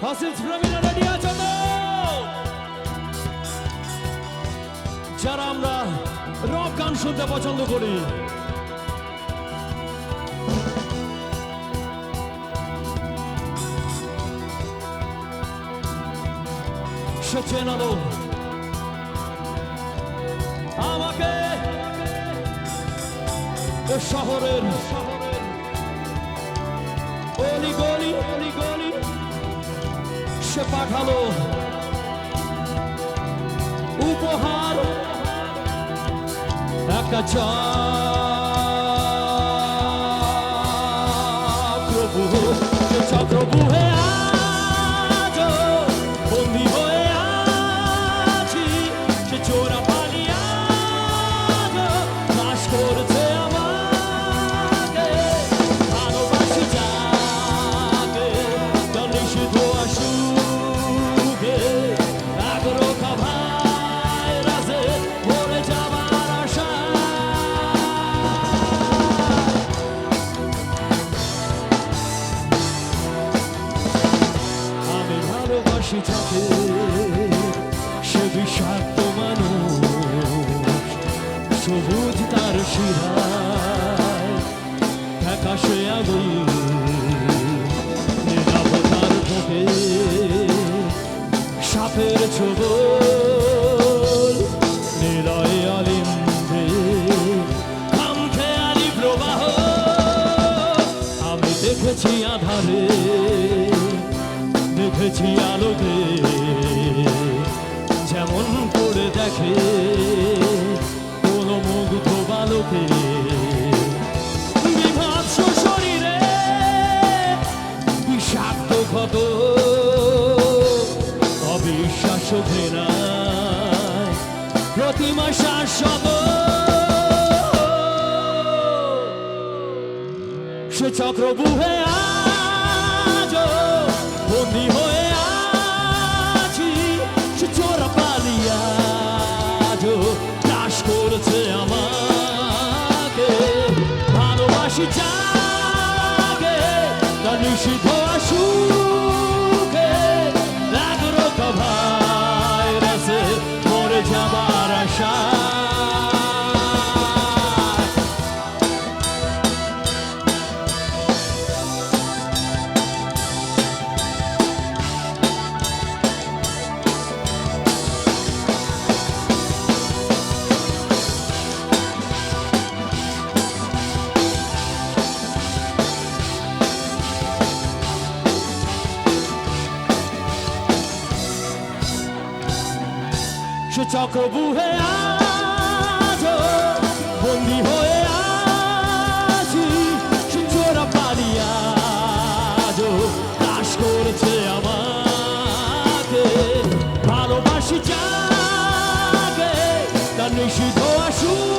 Fossils প্রেমীরা ready আছো যারা আমরা রক গান শুনতে পছন্দ করি। সে চেনালো আমাকে শহরের শহরের সে পাঠালো উপহার একটা চক্রবুহ সে ভালোবাসি যাকে সে বিষাক্ত মানুষ, সবুজ তার শিরায় আকাশে আগুন নিরাপতার বুকে সাপের ছবল, নিলয় অলিম্বে খামখেয়ালি প্রবাহ, আমি দেখেছি আধারে দেখেছি আলোকে যেমন করে দেখে কোন মুগ্ধ বালকে। বিভৎস অবিশ্বাস প্রতিমা শাশ্বত। সে চক্রবুহে আজ সূচক বুহে আজ, বন্দি হয়ে আছি, সূচরা পানি আজ। দাস করেছে আমাকে, ভালোবাসি চাগে তার নিষিদ্ধ আসুক।